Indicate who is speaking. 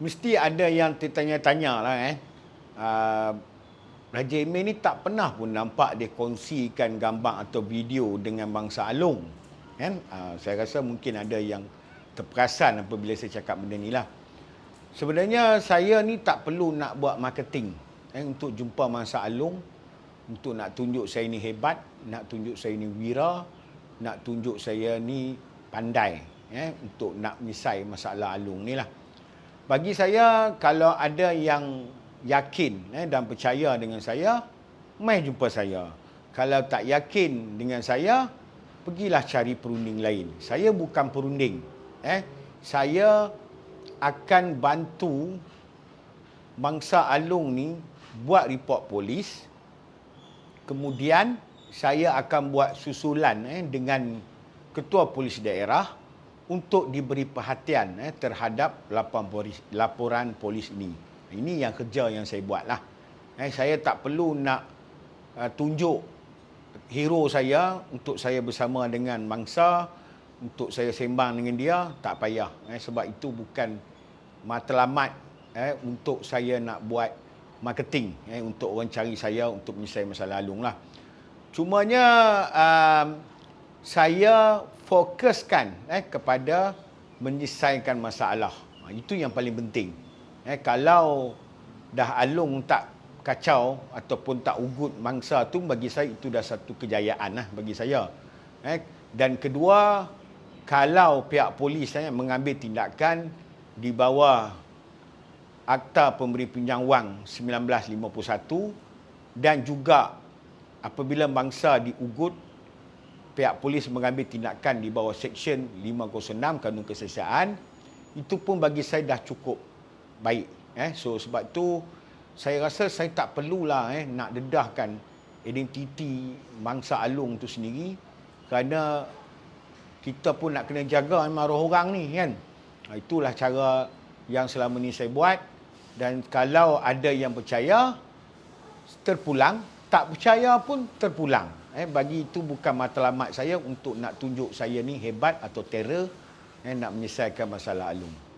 Speaker 1: mesti ada yang tertanya-tanya lah eh. Uh, Raja Emil ni tak pernah pun nampak dia kongsikan gambar atau video dengan bangsa Alung. Kan? Uh, saya rasa mungkin ada yang terperasan apabila saya cakap benda ni lah. Sebenarnya saya ni tak perlu nak buat marketing eh, untuk jumpa bangsa Alung, untuk nak tunjuk saya ni hebat, nak tunjuk saya ni wira, nak tunjuk saya ni pandai eh, untuk nak menyelesaikan masalah Alung ni lah. Bagi saya, kalau ada yang yakin eh, dan percaya dengan saya, mai jumpa saya. Kalau tak yakin dengan saya, pergilah cari perunding lain. Saya bukan perunding. Eh. Saya akan bantu bangsa Alung ni buat report polis. Kemudian saya akan buat susulan eh, dengan ketua polis daerah untuk diberi perhatian eh, terhadap laporan polis, ini. Ini yang kerja yang saya buat lah. Eh, saya tak perlu nak uh, tunjuk hero saya untuk saya bersama dengan mangsa, untuk saya sembang dengan dia, tak payah. Eh, sebab itu bukan matlamat eh, untuk saya nak buat marketing eh, untuk orang cari saya untuk menyelesaikan masalah alung lah. Cumanya um, saya fokuskan eh, kepada menyelesaikan masalah. Itu yang paling penting. Eh, kalau dah alung tak kacau ataupun tak ugut mangsa tu bagi saya itu dah satu kejayaan lah bagi saya. Eh, dan kedua, kalau pihak polis eh, mengambil tindakan di bawah Akta Pemberi Pinjam Wang 1951 dan juga apabila bangsa diugut pihak polis mengambil tindakan di bawah Seksyen 506 Kanun Kesesahan itu pun bagi saya dah cukup baik. Eh, so sebab tu saya rasa saya tak perlulah eh, nak dedahkan identiti bangsa Alung tu sendiri kerana kita pun nak kena jaga roh orang ni kan. Ha, itulah cara yang selama ni saya buat dan kalau ada yang percaya terpulang, tak percaya pun terpulang. Eh, bagi itu bukan matlamat saya untuk nak tunjuk saya ni hebat atau terror eh, nak menyelesaikan masalah Alung.